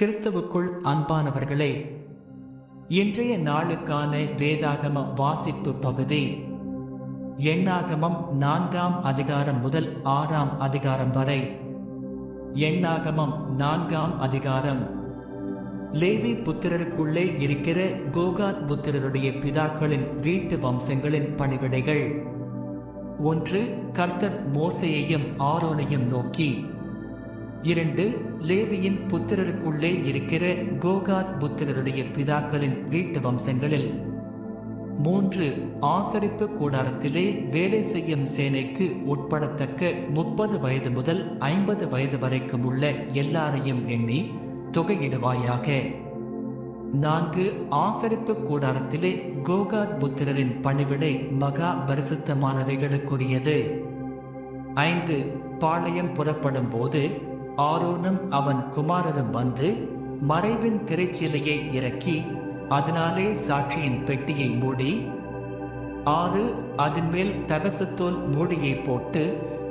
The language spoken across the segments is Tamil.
கிறிஸ்துவுக்குள் அன்பானவர்களே இன்றைய நாளுக்கான வேதாகம வாசிப்பு பகுதி எண்ணாகமம் நான்காம் அதிகாரம் முதல் ஆறாம் அதிகாரம் வரை. எண்ணாகமம் நான்காம் அதிகாரம். லேவி புத்திரருக்குள்ளே இருக்கிற கோகாத் புத்திரருடைய பிதாக்களின் வீட்டு வம்சங்களின் பணிவிடைகள். ஒன்று கர்த்தர் மோசையையும் ஆரோனையும் நோக்கி. இரண்டு லேவியின் புத்திரருக்குள்ளே இருக்கிற கோகாத் புத்திரருடைய பிதாக்களின் வீட்டு வம்சங்களில் மூன்று ஆசரிப்பு கூடாரத்திலே வேலை செய்யும் சேனைக்கு உட்படத்தக்க முப்பது வயது முதல் ஐம்பது வயது வரைக்கும் உள்ள எல்லாரையும் எண்ணி தொகையிடுவாயாக. நான்கு ஆசரிப்பு கூடாரத்திலே கோகாத் புத்திரரின் பணிவிடை மகா பரிசுத்தமானவைகளுக்குரியது. ஐந்து பாளையம் புறப்படும் போது ஆரோனும் அவன் குமாரரும் வந்து மறைவின் திரைச்சீலையை இறக்கி அதனாலே சாட்சியின் பெட்டியை மூடி ஆறு அதன் மேல் தகசத்தோல் மூடியை போட்டு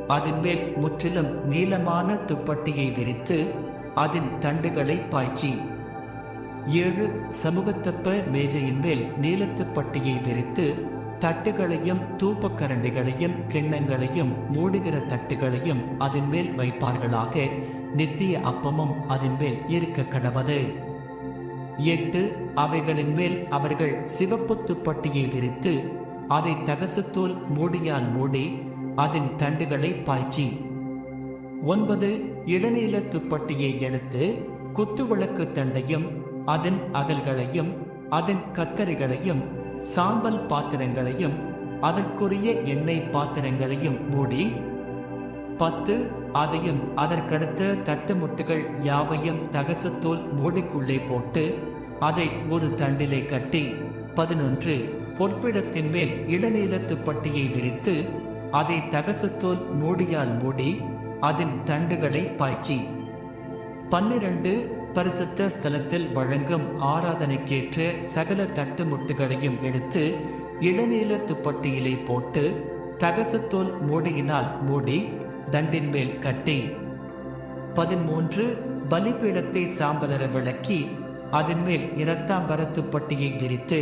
அதன் மேல் முற்றிலும் நீளமான துப்பட்டியை விரித்து அதன் தண்டுகளை பாய்ச்சி ஏழு சமூகத்தப்ப மேஜையின் மேல் நீளத்துப்பட்டியை விரித்து தட்டுகளையும் தூப்பக்கரண்டிகளையும் கிண்ணங்களையும் மூடுகிற தட்டுகளையும் அதன் மேல் வைப்பார்களாக. நித்திய அப்பமும் அதன் மேல் இருக்க கடவது. எட்டு அவைகளின் மேல் அவர்கள் சிவப்பு துப்பட்டியை விரித்து அதை தகசத்தோல் மூடியால் மூடி அதன் தண்டுகளை பாய்ச்சி. ஒன்பது இளநீல துப்பட்டியை எடுத்து குத்துவிளக்கு தண்டையும் அதன் அகல்களையும் அதன் கத்தரிகளையும் சாம்பல் பாத்திரங்களையும் அதற்குரிய எண்ணெய் பாத்திரங்களையும் மூடி பத்து அதையும் அதற்கடுத்த தட்டுமுட்டுகள் யாவையும் தகசத்தோல் மூடிக்குள்ளே போட்டு அதை ஒரு தண்டிலே கட்டி பதினொன்று பொற்பிடத்தின் மேல் இளநீல துப்பட்டியை விரித்து அதை தகசத்தோல் மூடியால் மூடி அதன் தண்டுகளை பாய்ச்சி பன்னிரண்டு பரிசுத்த ஸ்தலத்தில் வழங்கும் ஆராதனைக்கேற்ற சகல தட்டுமுட்டுகளையும் எடுத்து இளநீல துப்பட்டியிலே போட்டு தகசத்தோல் மூடியினால் மூடி தண்டின் மேல் கட்டி. பதிமூன்று பலிபீடத்தை சாம்பலர விளக்கி அதன் மேல் இரத்தாம்பர துப்பட்டியை விரித்து.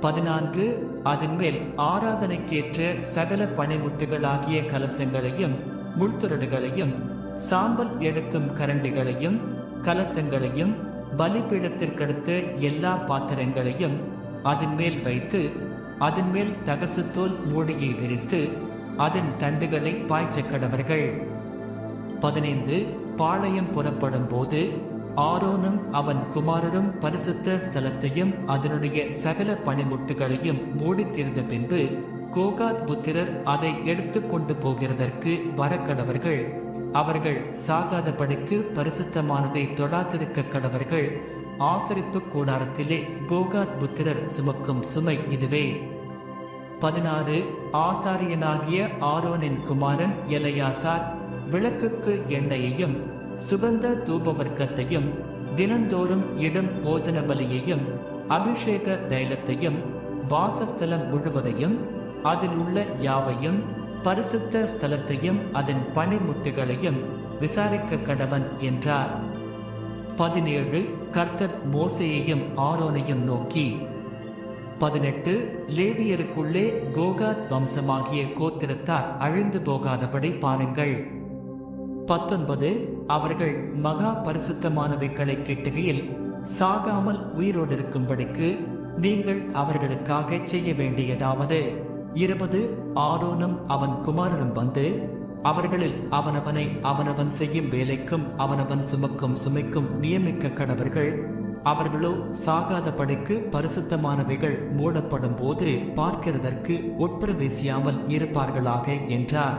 பதினான்கு அதன் மேல் ஆராதனைக்கேற்ற சகல பனிமுட்டுகளாகிய கலசங்களையும் முள்துரடுகளையும் சாம்பல் எடுக்கும் கரண்டிகளையும் கலசங்களையும் பலிபீடத்திற்கடுத்து எல்லா பாத்திரங்களையும் அதன் மேல் வைத்து அதன் மேல் தகசுத்தோல் மூடியை விரித்து அதன் தண்டுகளை பாய்ச்ச கடவர்கள். பதினைந்து பாளையம் புறப்படும் போது ஆரோனும் அவன் குமாரரும் பரிசுத்த ஸ்தலத்தையும் அதனுடைய சகல பனிமுட்டுகளையும் மூடித்திருந்த பின்பு கோகாத் புத்திரர் அதை எடுத்துக்கொண்டு போகிறதற்கு வரக்கடவர்கள். அவர்கள் சாகாதபடிக்கு பரிசுத்தமானதை தொடாதிருக்க கடவர்கள் ஆசரிப்பு கூடாரத்திலே கோகாத் புத்திரர் சுமக்கும் சுமை இதுவே. பதினாறு ஆசாரியனாகிய ஆரோனின் குமாரன் எலையாசார் விளக்குக்கு எண்ணெயையும் சுகந்த தூபவர்க்கத்தையும் தினந்தோறும் இடும் போஜன பலியையும் அபிஷேக தைலத்தையும் வாசஸ்தலம் முழுவதையும் அதில் உள்ள யாவையும் பரிசுத்த ஸ்தலத்தையும் அதன் பனிமுட்டுகளையும் விசாரிக்க கடவன் என்றார். பதினேழு கர்த்தர் மோசையையும் ஆரோனையும் நோக்கி பதினெட்டு லேவியருக்குள்ளே கோகாத் வம்சமாகிய கோத்திரத்தார் அழிந்து போகாதபடி பாருங்கள். பத்தொன்பது அவர்கள் மகா பரிசுத்தமானவைகளை கிட்டுகையில் சாகாமல் உயிரோடு இருக்கும்படிக்கு நீங்கள் அவர்களுக்காக செய்ய வேண்டியதாவது. இருபது ஆரோனும் அவன் குமாரனும் வந்து அவர்களில் அவனவனை அவனவன் செய்யும் வேலைக்கும் அவனவன் சுமக்கும் சுமைக்கும் நியமிக்க கடவர்கள். அவர்களோ சாகாத படைக்கு பரிசுத்தமானவைகள் மூடப்படும் போது பார்க்கிறதற்கு உட்பிரவேசியாமல் இருப்பார்களாக என்றார்.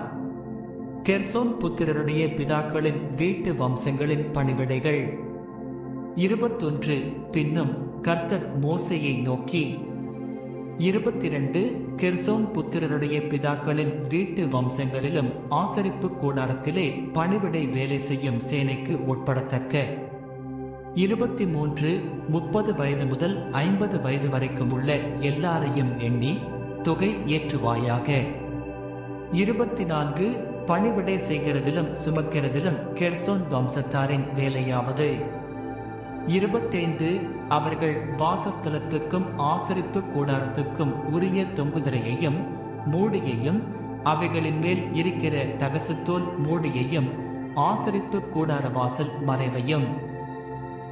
கெர்சோன் புத்திரருடைய பிதாக்களின் வீட்டு வம்சங்களின் பணிவிடைகள். இருபத்தொன்று பின்னும் கர்த்தர் மோசையை நோக்கி இருபத்தி ரெண்டு கெர்சோன் புத்திரருடைய பிதாக்களின் வீட்டு வம்சங்களிலும் ஆசரிப்பு கூடாரத்திலே பணிவிடை வேலை செய்யும் சேனைக்கு உட்படத்தக்க. இருபத்தி மூன்று முப்பது வயது முதல் ஐம்பது வயது வரைக்கும் உள்ள எல்லாரையும் எண்ணி தொகை ஏற்றுவாயாக. இருபத்தி நான்கு பணிவிடை செய்கிறதிலும் சுமக்கிறதிலும் கெர்சோன் வம்சத்தாரின் வேலையாவது. இருபத்தைந்து அவர்கள் வாசஸ்தலத்துக்கும் ஆசரிப்பு கூடாரத்துக்கும் உரிய தொங்குதிரையையும் மூடியையும் அவைகளின் மேல் இருக்கிற தகசுத்தோல் மூடியையும் ஆசரிப்பு கூடார வாசல் மறைவையும்.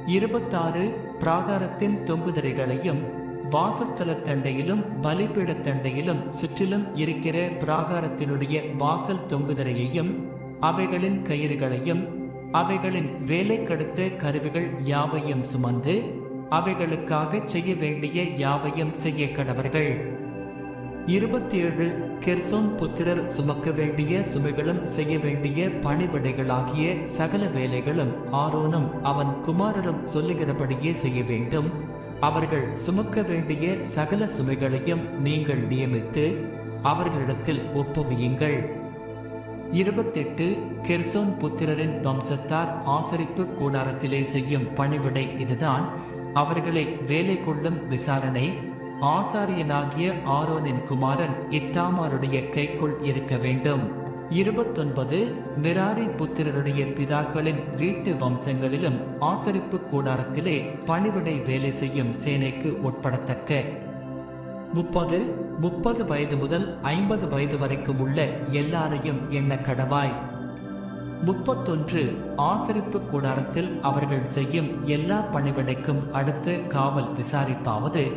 இருபத்தாறு பிராகாரத்தின் தொங்குதிரைகளையும் வாசஸ்தல தண்டையிலும் பலிபீட தண்டையிலும் சுற்றிலும் இருக்கிற பிராகாரத்தினுடைய வாசல் தொங்குதிரையையும் அவைகளின் கயிறுகளையும் அவைகளின் வேலைக்கடுத்த கருவிகள் யாவையும் சுமந்து அவைகளுக்காக செய்ய வேண்டிய யாவையும் செய்ய கடவர்கள். இருபத்தி ஏழு கெர்சோன் புத்திரர் சுமக்க வேண்டிய சுமைகளும் செய்ய வேண்டிய பணிவிடைகளாகிய சகல வேலைகளும் ஆரோனும் அவன் குமாரரும் சொல்லுகிறபடியே செய்ய வேண்டும் அவர்கள் சுமக்க வேண்டிய சகல சுமைகளையும் நீங்கள் நியமித்து அவர்களிடத்தில் ஒப்புவியுங்கள். இருபத்தெட்டு கெர்சோன் புத்திரரின் வம்சத்தார் ஆசரிப்பு கூடாரத்திலே செய்யும் பணிவிடை இதுதான். அவர்களை வேலை கொள்ளும் விசாரணை. ஆசாரியனாகிய ஆரோனின் குமாரன் இத்தாமாருடைய கைக்குள் இருக்க வேண்டும். இருபத்தொன்பது மிராரி புத்திரருடைய பிதாக்களின் வீட்டு வம்சங்களிலும் ஆசரிப்பு கூடாரத்திலே பணிவிடை வேலை செய்யும் சேனைக்கு உட்படத்தக்க. முப்பது முப்பது வயது முதல் ஐம்பது வயது வரைக்கும் உள்ள எல்லாரையும் எண்ண கடவாய். முப்பத்தொன்று ஆசரிப்பு கூடாரத்தில் அவர்கள் செய்யும் எல்லா பணிவிடைக்கும் அடுத்து காவல் விசாரிப்பாவது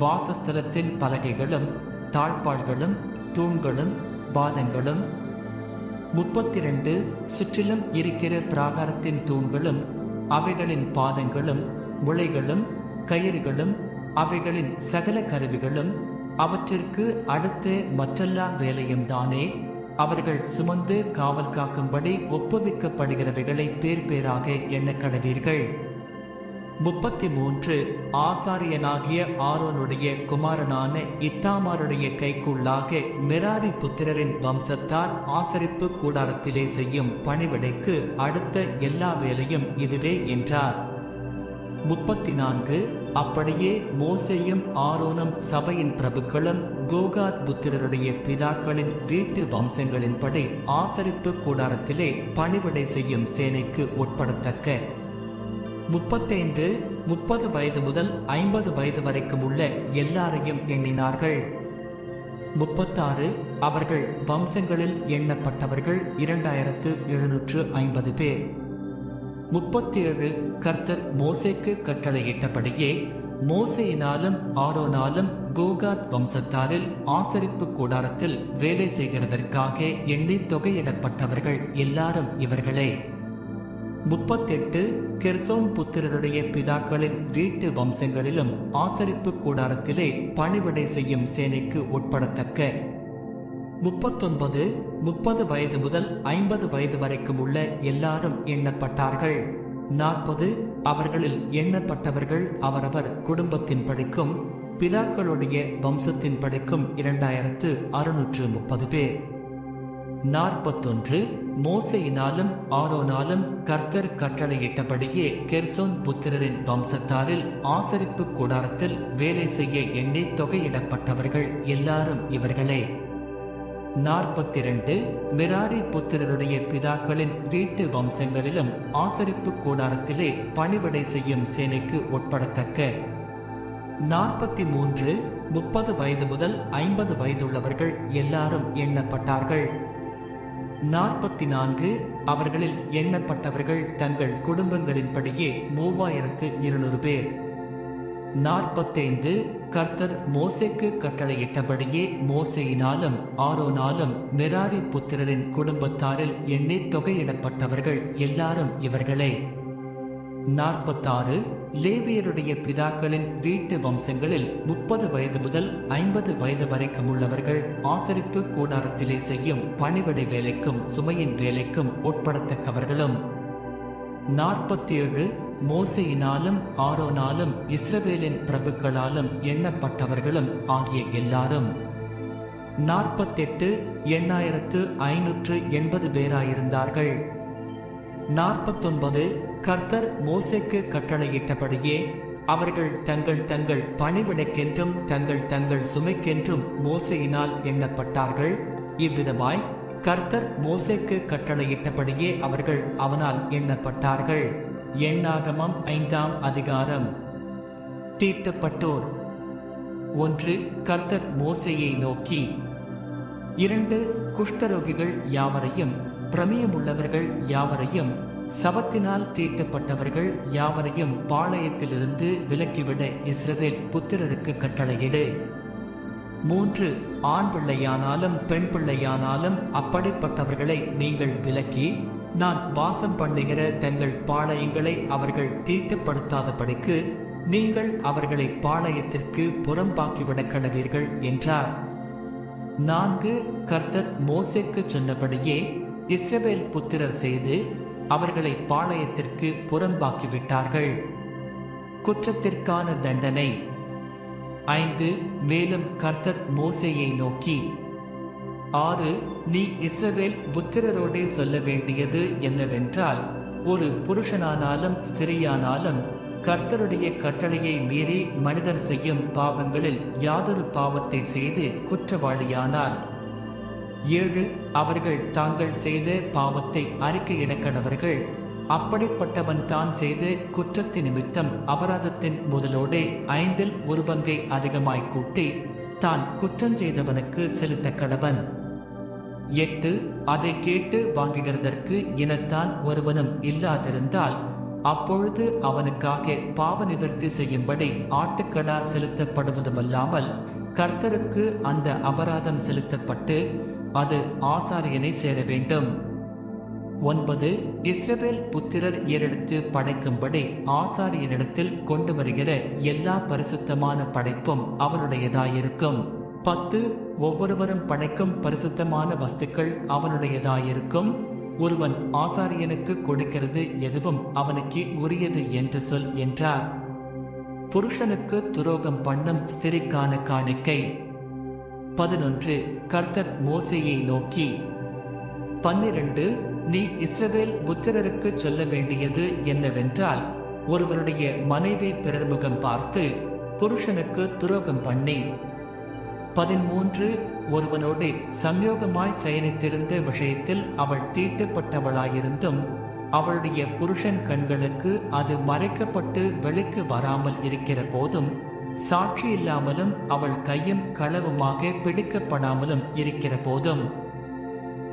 வாசஸ்தலத்தின் பலகைகளும் தாழ்பாள்களும் தூண்களும் பாதங்களும். முப்பத்தி ரெண்டு சுற்றிலும் இருக்கிற பிராகாரத்தின் தூண்களும் அவைகளின் பாதங்களும் முளைகளும் கயிறுகளும் அவைகளின் சகல கருவிகளும் அவற்றிற்கு அடுத்து மற்றெல்லாம் வேலையும் தானே? அவர்கள் சுமந்து காவல் காக்கும்படி ஒப்புவிக்கப்படுகிறவைகளை பேர் பேராக எண்ண கடவீர்கள். முப்பத்தி மூன்று ஆசாரியனாகிய ஆரோனுடைய குமாரனான இத்தாமாருடைய கைக்குள்ளாக மிராரி புத்திரரின் வம்சத்தார் ஆசரிப்பு கூடாரத்திலே செய்யும் பணிவிடைக்கு அடுத்த எல்லா வேலையும் இதுவே என்றார். முப்பத்தி நான்கு அப்படியே மோசேயும் ஆரோனும் சபையின் பிரபுக்களும் கோகாத் புத்திரருடைய பிதாக்களின் வீட்டு வம்சங்களின்படி ஆசரிப்பு கூடாரத்திலே பணிவிடை செய்யும் சேனைக்கு உட்படத்தக்க. முப்பத்தைந்து முப்பது வயது முதல் ஐம்பது வயது வரைக்கும் உள்ள எல்லாரையும் எண்ணினார்கள். முப்பத்தாறு அவர்கள் வம்சங்களில் எண்ணப்பட்டவர்கள் இரண்டாயிரத்து எழுநூற்று ஐம்பது பேர். முப்பத்தேழு கர்த்தர் மோசேக்கு கட்டளையிட்டபடியே மோசையினாலும் ஆரோனாலும் கோகாத் வம்சத்தாரில் ஆசரிப்பு கூடாரத்தில் வேலை செய்கிறதற்காக எண்ணி தொகையிடப்பட்டவர்கள் எல்லாரும் இவர்களே. முப்பத்தெட்டு கெர்சோம் புத்திரருடைய பிதாக்களின் வீட்டு வம்சங்களிலும் ஆசரிப்பு கூடாரத்திலே பணிவிடை செய்யும் சேனைக்கு உட்படத்தக்க. முப்பத்தொன்பது முப்பது வயது முதல் ஐம்பது வயது வரைக்கும் உள்ள எல்லாரும் எண்ணப்பட்டார்கள். நாற்பது அவர்களில் எண்ணப்பட்டவர்கள் அவரவர் குடும்பத்தின் படிக்கும் பிதாக்களுடைய வம்சத்தின் படிக்கும் இரண்டாயிரத்து அறுநூற்று முப்பது பேர். நாற்பத்தொன்று மோசையினாலும் ஆரோனாலும் கர்த்தர் கட்டளையிட்டபடியே கெர்சோன் புத்திரரின் வம்சத்தாரில் ஆசரிப்பு கூடாரத்தில் வேலை செய்ய எண்ணி தொகையிடப்பட்டவர்கள் எல்லாரும் இவர்களே. நாற்பத்தி இரண்டு மிராரி புத்திரருடைய பிதாக்களின் வீட்டு வம்சங்களிலும் ஆசரிப்பு கூடாரத்திலே பணிவிடை செய்யும் சேனைக்கு உட்படத்தக்க. நாற்பத்தி மூன்று முப்பது வயது முதல் ஐம்பது வயதுள்ளவர்கள் எல்லாரும் எண்ணப்பட்டார்கள். நாற்பத்தி நான்கு அவர்களில் எண்ணப்பட்டவர்கள் தங்கள் குடும்பங்களின்படியே மூவாயிரத்து இருநூறு பேர். நாற்பத்தைந்து கர்த்தர் மோசைக்கு கட்டளையிட்டபடியே மோசையினாலும் ஆரோனாலும் மெராரி புத்திரரின் குடும்பத்தாரில் எண்ணி தொகையிடப்பட்டவர்கள் எல்லாரும் இவர்களே. நாற்பத்தாறு லேவியருடைய பிதாக்களின் வீட்டு வம்சங்களில் முப்பது வயது முதல் ஐம்பது வயது வரைக்கும் உள்ளவர்கள் ஆசரிப்பு கூடாரத்திலே செய்யும் பணிவிடை வேலைக்கும் சுமையின் வேலைக்கும் உட்படத்தக்கவர்களும். நாற்பத்தி ஏழு மோசையினாலும் ஆரோனாலும் இஸ்ரவேலின் பிரபுக்களாலும் எண்ணப்பட்டவர்களும் ஆகிய எல்லாரும். நாற்பத்தெட்டு எண்ணாயிரத்து ஐநூற்று எண்பது பேராயிருந்தார்கள். நாற்பத்தொன்பது கர்த்தர் மோசேக்கு கட்டளையிட்டபடியே அவர்கள் தங்கள் தங்கள் பணிவிடைக்கென்றும் தங்கள் தங்கள் சுமைக்கென்றும் மோசையினால் எண்ணப்பட்டார்கள். இவ்விதமாய் கர்த்தர் மோசேக்கு கட்டளையிட்டபடியே அவர்கள் அவனால் எண்ணப்பட்டார்கள். எண்ணாகமம் ஐந்தாம் அதிகாரம். தீட்டப்பட்டோர். ஒன்று கர்த்தர் மோசையை நோக்கி இரண்டு குஷ்டரோகிகள் யாவரையும் பிரமியமுள்ளவர்கள் யாவரையும் சவத்தினால் தீட்டப்பட்டவர்கள் யாவரையும் பாளையத்திலிருந்து விலக்கிவிட இஸ்ரவேல் புத்திரருக்கு கட்டளையிடு. மூன்று ஆண் பிள்ளையானாலும் பெண் பிள்ளையானாலும் அப்படிப்பட்டவர்களை நீங்கள் விலக்கி நான் வாசம் பண்ணுகிற தங்கள் பாளையங்களை அவர்கள் தீட்டுப்படுத்தாதபடிக்கு நீங்கள் அவர்களை பாளையத்திற்கு புறம்பாக்கிவிடக் கடவீர்கள் என்றார். நான்கு கர்த்தர் மோசேக்கு சொன்னபடியே இஸ்ரவேல் புத்திரர் செய்து அவர்களை பாளையத்திற்கு புறம்பாக்கிவிட்டார்கள். குற்றத்திற்கான தண்டனை ஐந்து மேலும் கர்த்தர் மோசையை நோக்கி ஆறு நீ இஸ்ரவேல் புத்திரரோடே சொல்ல வேண்டியது என்னவென்றால் ஒரு புருஷனானாலும் ஸ்திரியானாலும் கர்த்தருடைய கட்டளையை மீறி மனிதர் செய்யும் பாவங்களில் யாதொரு பாவத்தை செய்து குற்றவாளியானார். ஏழு அவர்கள் தாங்கள் செய்த பாவத்தை அறிக்கையிடக்கடவர்கள் அப்படிப்பட்டவன் தான் செய்த குற்றத்தின் நிமித்தம் அபராதத்தின் முதலோடே ஐந்தில் ஒரு பங்கை அதிகமாய் கூட்டி தான் குற்றம் செய்தவனுக்கு செலுத்த கடவன். எட்டு அதை கேட்டு வாங்குகிறதற்கு இனத்தான் ஒருவனும் இல்லாதிருந்தால் அப்பொழுது அவனுக்காக பாவ நிவர்த்தி செய்யும்படி ஆட்டுக்கடா செலுத்தப்படுவதுமல்லாமல் கர்த்தருக்கு அந்த அபராதம் செலுத்தப்பட்டு அது ஆசாரியனை சேர வேண்டும். ஒன்பது இஸ்ரவேல் புத்திரர் ஏறெடுத்து படைக்கும்படி ஆசாரியனிடத்தில் கொண்டு வருகிற எல்லா பரிசுத்தமான படைப்பும் அவனுடையதாயிருக்கும். பத்து ஒவ்வொருவரும் படைக்கும் பரிசுத்தமான வஸ்துக்கள் அவனுடையதாயிருக்கும். ஒருவன் ஆசாரியனுக்கு கொடுக்கிறது எதுவும் அவனுக்கு உரியது என்று சொல் என்றார். புருஷனுக்கு துரோகம் பண்ணும் ஸ்திரிக்கான காணிக்கை. பதினொன்று கர்த்தர் மோசையை நோக்கி. பன்னிரண்டு நீ இஸ்ரவேல் புத்திரருக்கு சொல்ல வேண்டியது என்னவென்றால் ஒருவருடைய மனைவி பிறர்முகம் பார்த்து புருஷனுக்கு துரோகம் பண்ணி. பதிமூன்று ஒருவனோடு சம்யோகமாய் சயனித்திருந்த விஷயத்தில் அவள் தீட்டுப்பட்டவளாயிருந்தும் அவளுடைய புருஷன் கண்களுக்கு அது மறைக்கப்பட்டு வெளிக்கு வராமல் இருக்கிற போதும் சாட்சி இல்லாமலும் அவள் கையும் களவுமாக பிடிக்கப்படாமலும் இருக்கிற போதும்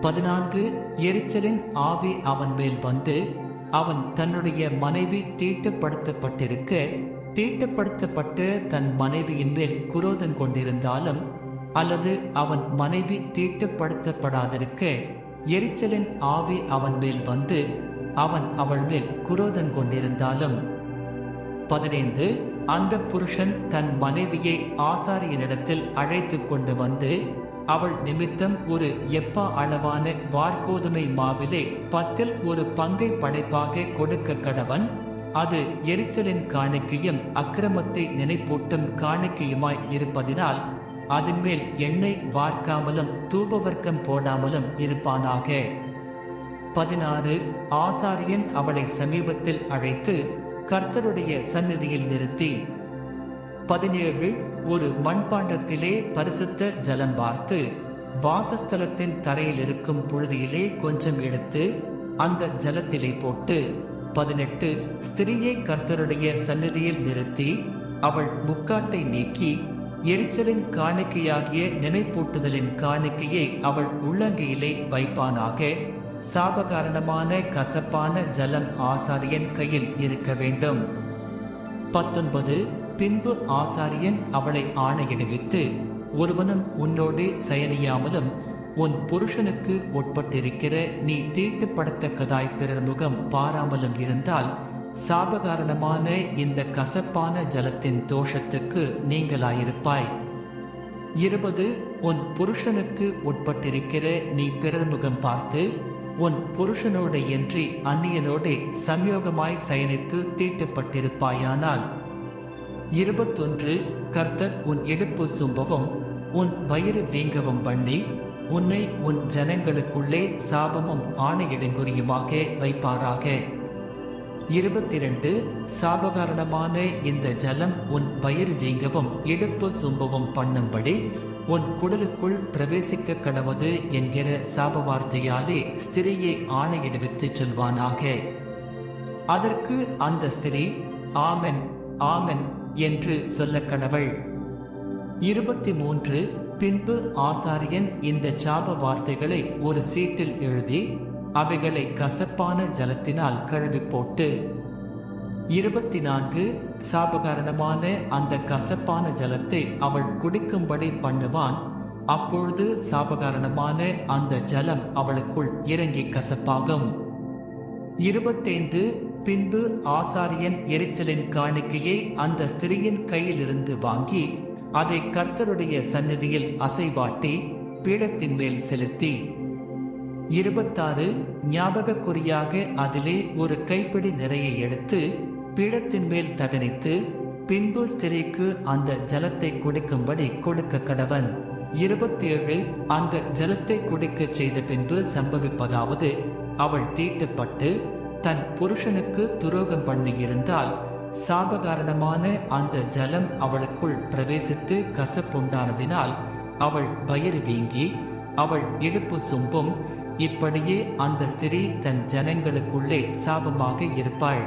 பதினான்கு எரிச்சலின் ஆவி அவன் மேல் வந்து அவன் தன்னுடைய மனைவி தீட்டுப்படுத்தப்பட்டிருக்க தீட்டுப்படுத்தப்பட்டு தன் மனைவியின் மேல் குரோதம் கொண்டிருந்தாலும் அல்லது அவன் மனைவி தீட்டுப்படுத்தப்படாதிருக்க எரிச்சலின் ஆவி அவன் மேல் வந்து அவன் அவள் மேல் குரோதம் கொண்டிருந்தாலும். பதினைந்து அந்த புருஷன் தன் மனைவியை ஆசாரியனிடத்தில் அழைத்து கொண்டு வந்து அவள் நிமித்தம் ஒரு எப்பா அளவான வார்கோதுமை மாவிலே பத்தில் ஒரு பங்கை படைப்பாக கொடுக்க கடவன் அது எரிச்சலின் காணிக்கையும் அக்கிரமத்தை நினைப்பூட்டும் காணிக்கையுமாய் இருப்பதினால் அதன் மேல் எண்ணெய் வார்க்காமலும் தூபவர்க்கம் போடாமலும் இருப்பானாக. பதினாறு ஆசாரியன் அவளை சமீபத்தில் அழைத்து கர்த்தருடைய சந்நிதியில் நிறுத்தி. பதினேழு ஒரு மண்பாண்டத்திலே பரிசுத்த ஜலம் பார்த்து வாசஸ்தலத்தின் தரையில் இருக்கும் புழுதியிலே கொஞ்சம் எடுத்து அந்த ஜலத்திலே போட்டு பதினெட்டு ஸ்திரியை கர்த்தருடைய சந்நிதியில் நிறுத்தி அவள் முக்காட்டை நீக்கி எரிச்சலின் காணிக்கையாகிய நினைப்பூட்டுதலின் காணிக்கையை அவள் உள்ளங்கையிலே வைப்பானாக. சாபகாரணமான கசப்பான ஜலம் ஆசாரியன் கையில் இருக்க வேண்டும். பத்தொன்பது பின்பு ஆசாரியன் அவளை ஆணையிடுவித்து ஒருவனும் உன்னோடு சயனியாமலும் உன் புருஷனுக்கு உட்பட்டிருக்கிற நீ தீட்டுப்படத்தக்கதாய் பிறர் முகம் பாராமலும் இருந்தால் சாபகாரணமான இந்த கசப்பான ஜலத்தின் தோஷத்துக்கு நீங்களாயிருப்பாய். இருபது உன் புருஷனுக்கு உட்பட்டிருக்கிற நீ பிறர் முகம் பார்த்து உன் புருஷனோடு இன்றி அந்நியனோடு சம்யோகமாய் சயனித்து தீட்டுப்பட்டிருப்பாயானால் இருபத்தொன்று கர்த்தர் உன் இடுப்பு சும்பவும் உன் வயிறு வீங்கவும் பண்ணி உன்னை உன் ஜனங்களுக்குள்ளே சாபமும் ஆணையிடங்குறியுமாக வைப்பாராக. இருபத்திரண்டு சாபகாரணமான இந்த ஜலம் உன் வயிறு வீங்கவும் இடுப்பு சும்பவும் பண்ணும்படி உன் குடலுக்குள் பிரவேசிக்க கடவுது என்கிற சாப வார்த்தையாலே ஸ்திரியை ஆணையிடுவித்துச் சொல்வானாக. அதற்கு அந்த ஸ்திரீ ஆமன் ஆமன் என்று சொல்ல கடவள் இருபத்தி மூன்று பின்பு ஆசாரியன் இந்த சாப வார்த்தைகளை ஒரு சீட்டில் எழுதி அவைகளை கசப்பான ஜலத்தினால் கழுவி போட்டு இருபத்தி நான்கு சாபகாரணமான அந்த கசப்பான ஜலத்தை அவள் குடிக்கும்படி பண்ணுவான் அப்பொழுது சாபகாரணமான அந்த ஜலம் அவளுக்குள் இறங்கி கசப்பாகும். இருபத்தைந்து பின்பு ஆசாரியன் எரிச்சலின் காணிக்கையை அந்த ஸ்திரியின் கையிலிருந்து வாங்கி அதை கர்த்தருடைய சந்நிதியில் அசைவாட்டி பீடத்தின் மேல் செலுத்தி. இருபத்தாறு ஞாபக குறியாக அதிலே ஒரு கைப்பிடி நிறைய எடுத்து பீடத்தின் மேல் தகனித்து பின்பு ஸ்திரீக்கு அந்த ஜலத்தை குடிக்கும்படி கொடுக்க கடவன். இருபத்தேழு அந்த ஜலத்தை குடிக்கச் செய்த பின்பு சம்பவிப்பதாவது அவள் தீட்டுப்பட்டு தன் புருஷனுக்கு துரோகம் பண்ணியிருந்தால் சாபகாரணமான அந்த ஜலம் அவளுக்குள் பிரவேசித்து கசப்புண்டானதினால் அவள் வயிறு வீங்கி அவள் இடுப்பு சும்பும் இப்படியே அந்த ஸ்திரீ தன் ஜனங்களுக்குள்ளே சாபமாக இருப்பாள்.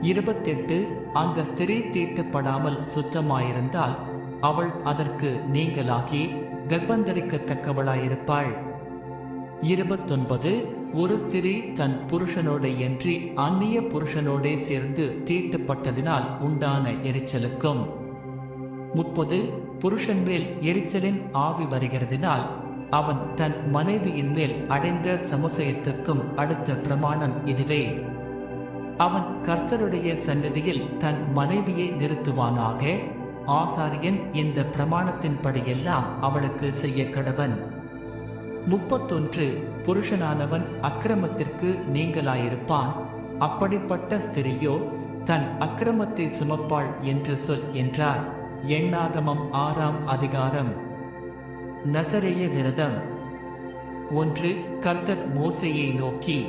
இருபத்தெட்டு அந்த ஸ்திரீ தீட்டுப்படாமல் சுத்தமாயிருந்தால் அவள் அதற்கு நீங்களாகி கர்ப்பந்தரிக்கத்தக்கவளாயிருப்பாள் இருபத்தொன்பது ஒரு ஸ்திரீ தன் புருஷனோட இன்றி அந்நிய புருஷனோடே சேர்ந்து தீட்டுப்பட்டதினால் உண்டான எரிச்சலுக்கும். முப்பது புருஷன் மேல் எரிச்சலின் ஆவி வருகிறதினால் அவன் தன் மனைவியின் மேல் அடைந்த சமுசயத்துக்கும் அடுத்த பிரமாணம் இதுவே. அவன் கர்த்தருடைய சன்னதியில் தன் மனைவியை நிறுத்துவானாக? ஆசாரியன் இந்த பிரமாணத்தின்படியெல்லாம் அவளுக்கு செய்ய கடவன். முப்பத்தொன்று புருஷனானவன் அக்கிரமத்திற்கு நீங்களாயிருப்பான். அப்படிப்பட்ட ஸ்திரியோ தன் அக்கிரமத்தை சுமப்பாள் என்று சொல் என்றார். எண்ணாகமம் ஆறாம் அதிகாரம். நசரேய விரதம். ஒன்று கர்த்தர் மோசையை நோக்கி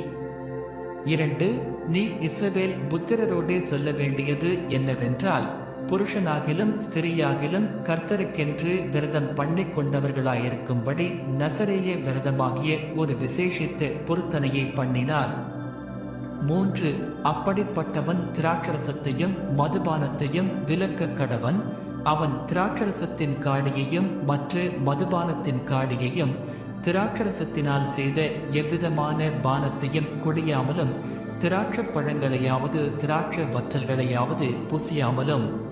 இரண்டு நீ இஸ்ரவேல் புத்திரரோடே சொல்ல வேண்டியது என்னவென்றால் புருஷனாகிலும் ஸ்திரியாகிலும் கர்த்தருக்கென்று விரதம் பண்ணி கொண்டவர்களாயிருக்கும்படி நசரேய விரதமாகிய ஒரு விசேஷித்த பொருத்தனையை பண்ணினார். மூன்று அப்படிப்பட்டவன் திராட்சரசத்தையும் மதுபானத்தையும் விலக்க கடவன். அவன் திராட்சரசத்தின் காடியையும் மற்ற மதுபானத்தின் காடியையும் திராட்சரசத்தினால் செய்த எவ்விதமான பானத்தையும் குடியாமலும் திராட்ச பழங்களையாவது திராட்சை வற்றல்களையாவது புசியாமலும்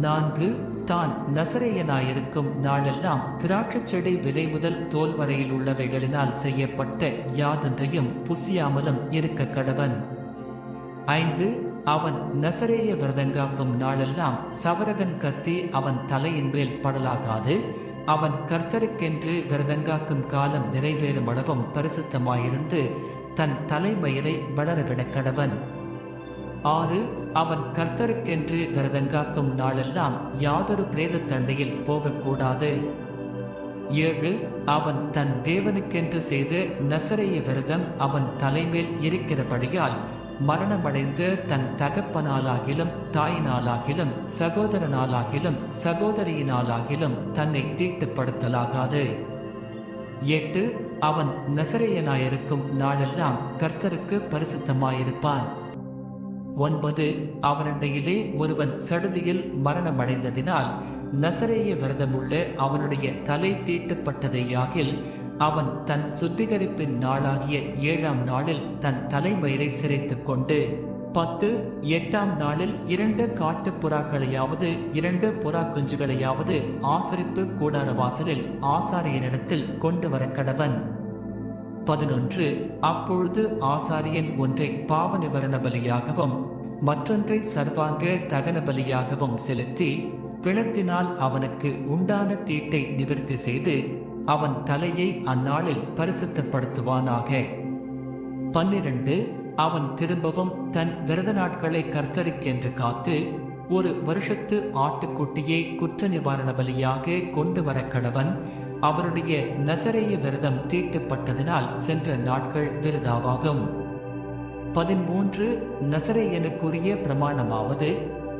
நான்கு தான் நசரேயனாயிருக்கும் நாளெல்லாம் திராட்சைச் செடி விதை முதல் தோல் வரையில் உள்ளவைகளினால் செய்யப்பட்ட யாதொன்றையும் புசியாமலும் இருக்க கடவன். ஐந்து அவன் நசரேய விரதங்காக்கும் நாளெல்லாம் சவரகன் கத்தி அவன் தலையின் மேல் படலாகாது. அவன் கர்த்தருக்கென்று விரதங்காக்கும் காலம் நிறைவேறும் அளவும் பரிசுத்தமாயிருந்து தன் தலைமயிரை வளரவிடக் கடவன். ஆறு அவன் கர்த்தருக்கென்று விரதங்காக்கும் நாளெல்லாம் யாதொரு பிரேத தண்டையில் போகக்கூடாது. ஏழு அவன் தன் தேவனுக்கென்று செய்த நசரைய விரதம் அவன் தலைமேல் இருக்கிறபடியால் மரணமடைந்து தன் தகப்பனாலாகிலும் தாயினாலாகிலும் சகோதரனாலாகிலும் சகோதரியினாலாகிலும் தன்னை தீட்டுப்படுத்தலாகாது. எட்டு அவன் நசரையனாயிருக்கும் நாளெல்லாம் கர்த்தருக்கு பரிசுத்தமாயிருப்பான். ஒன்பது அவனிடையிலே ஒருவன் சடுதியில் மரணமடைந்ததினால் நசரேய விரதமுள்ள அவனுடைய தலை தீட்டப்பட்டதையாகில் அவன் தன் சுத்திகரிப்பின் நாளாகிய ஏழாம் நாளில் தன் தலைமயிரை சிரைத்துக் கொண்டு பத்து எட்டாம் நாளில் இரண்டு காட்டுப் புறாக்களையாவது இரண்டு புறா குஞ்சுகளையாவது ஆசரிப்பு கூடார வாசலில் ஆசாரியனிடத்தில் கொண்டு வர கடவன் பதினொன்று அப்பொழுது ஆசாரியன் ஒன்றை பாவ நிவரண பலியாகவும் மற்றொன்றை சர்வாங்க தகன பலியாகவும் செலுத்தி பிணத்தினால் அவனுக்கு உண்டான தீட்டை நிவர்த்தி செய்து அவன் தலையை அந்நாளில் பரிசுத்தப்படுத்துவானாக. பன்னிரண்டு அவன் திரும்பவும் தன் விரத நாட்களை கர்த்தருக்கென்று காத்து ஒரு வருஷத்து ஆட்டுக்குட்டியை குற்ற நிவாரண பலியாக கொண்டு வர கடவன் அவருடைய நசரேய விரதம் தீட்டப்பட்டதினால் சென்ற நாட்கள் விருதாவாகும். பதிமூன்று நசரேயனுக்குரிய பிரமாணமாவது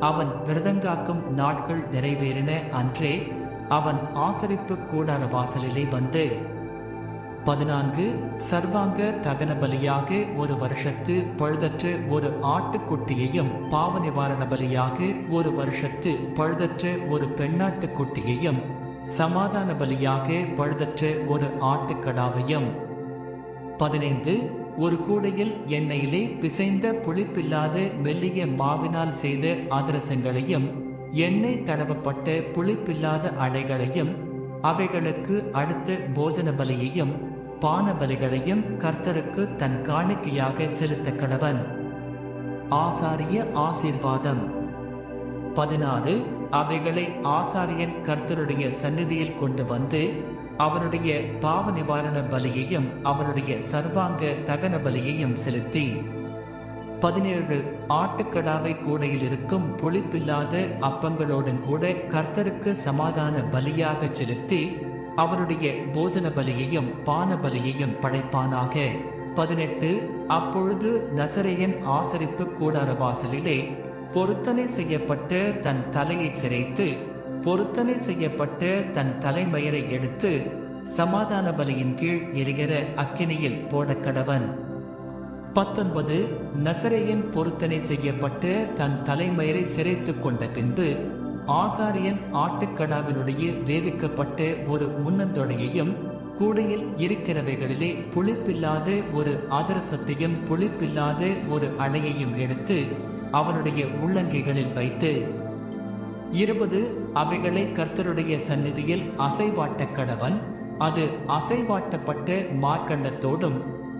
அவன் விரதங்காக்கும் நாட்கள் நிறைவேறின அன்றே அவன் ஆசரிப்பு கூடார வாசலிலே வந்து. பதினான்கு சர்வாங்க தகன பலியாக ஒரு வருஷத்து பழுதற்ற ஒரு ஆட்டுக்குட்டியையும் பாவ நிவாரண பலியாக ஒரு வருஷத்து பழுதற்ற ஒரு பெண்ணாட்டுக்குட்டியையும் சமாதான பலியாக பழுதற்ற ஒரு ஆட்டுக்கடாவையும் பதினைந்து ஒரு கூடையில் எண்ணெயிலே பிசைந்த புளிப்பில்லாத மெல்லிய மாவினால் செய்த அதிரசங்களையும் எண்ணெய் தடவப்பட்ட புளிப்பில்லாத அடைகளையும் அவைகளுக்கு அடுத்த போஜன பலியையும் பான பலிகளையும் கர்த்தருக்கு தன் காணிக்கையாக செலுத்த கடவன். ஆசாரிய ஆசீர்வாதம். பதினாறு அவைகளை ஆசாரியன் கர்த்தருடைய சந்நிதியில் கொண்டு வந்து அவனுடைய பாவ நிவாரண பலியையும் அவனுடைய சர்வாங்க தகன பலியையும் செலுத்தி. பதினேழு ஆட்டுக்கடாவை கூடையில் இருக்கும் புளிப்பில்லாத அப்பங்களோடும் கூட கர்த்தருக்கு சமாதான பலியாக செலுத்தி அவருடைய போஜன பலியையும் பான பலியையும் படைப்பானாக. பதினெட்டு அப்பொழுது நசரையன் ஆசரிப்பு கூடார வாசலிலே பொருத்தனை செய்யப்பட்ட தன் தலையை சிரைத்து பொருத்தனை செய்யப்பட்ட தன் தலைமயிரை எடுத்து சமாதான பலியின் கீழ் எரிகிற அக்கினியில் போடக்கடவன் பத்தொன்பது நசரேயன் பொருத்தனை செய்யப்பட்டு தன் தலைமயிரை சிரைத்துக் கொண்ட பின்பு ஆசாரியன் ஆட்டுக்கடாவினுடைய வேவிக்கப்பட்ட ஒரு முன்னந்தொடையையும் கூடையில் இருக்கிறவைகளிலே புளிப்பில்லாத ஒரு அதரசத்தையும் புளிப்பில்லாத ஒரு அணையையும் எடுத்து அவனுடைய உள்ளங்கைகளில் வைத்து இருபது அவைகளை கர்த்தருடைய சந்நிதியில் அசைவாட்ட கடவன் அது அசைவாட்டப்பட்ட மார்க்கண்டத்தோடும்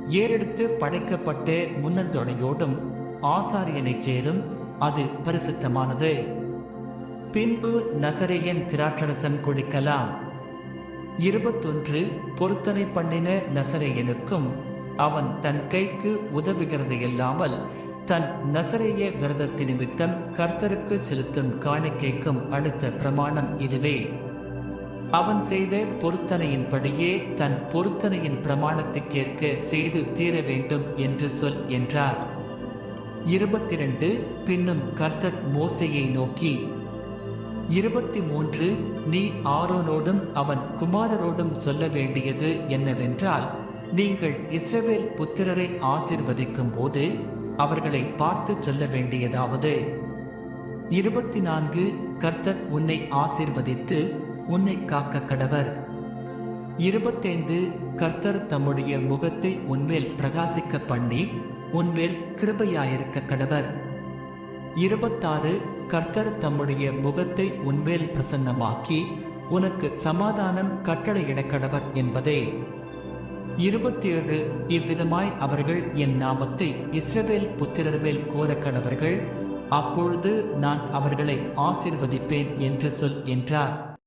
ஏறெடுத்து படைக்கப்பட்ட முன்னந்தொடையோடும் ஆசாரியனை சேரும் அது பரிசுத்தமானது. பின்பு நசரேயன் திராட்சரசன் குளிக்கலாம் இருபத்தொன்று பொருத்தனை பண்ணின நசரேயனுக்கும் அவன் தன் கைக்கு உதவுகிறது இல்லாமல் தன் நசரேய விரதத்தின் நிமித்தம் கர்த்தருக்கு செலுத்தும் காணிக்கைக்கும் அடுத்த பிரமாணம் இதுவே. அவன் செய்த பொருத்தனையின்படியே தன் பொருத்தனையின் பிரமாணத்துக்கேற்க செய்து தீர வேண்டும் என்று சொல் என்றார். இருபத்தி ரெண்டு பின்னும் கர்த்தர் மோசையை நோக்கி இருபத்தி மூன்று நீ ஆரோனோடும் அவன் குமாரரோடும் சொல்ல வேண்டியது என்னவென்றால் நீங்கள் இஸ்ரவேல் புத்திரரை ஆசிர்வதிக்கும் போது அவர்களை பார்த்து சொல்ல வேண்டியதாவது இருபத்தி நான்கு கர்த்தர் உன்னை ஆசிர்வதித்து உன்னை காக்க கடவர். இருபத்தைந்து கர்த்தர் தம்முடைய முகத்தை உன்மேல் பிரகாசிக்க பண்ணி உன்மேல் கிருபையாயிருக்க கடவர். இருபத்தாறு கர்த்தர் தம்முடைய முகத்தை உன்மேல் பிரசன்னமாக்கி உனக்கு சமாதானம் கட்டளையிட கடவர் என்பதே. இருபத்தேழு இவ்விதமாய் அவர்கள் என் நாமத்தை இஸ்ரவேல் புத்திரர் மேல் கூற கடவர்கள். அப்பொழுது நான் அவர்களை ஆசிர்வதிப்பேன் என்று சொல் என்றார்.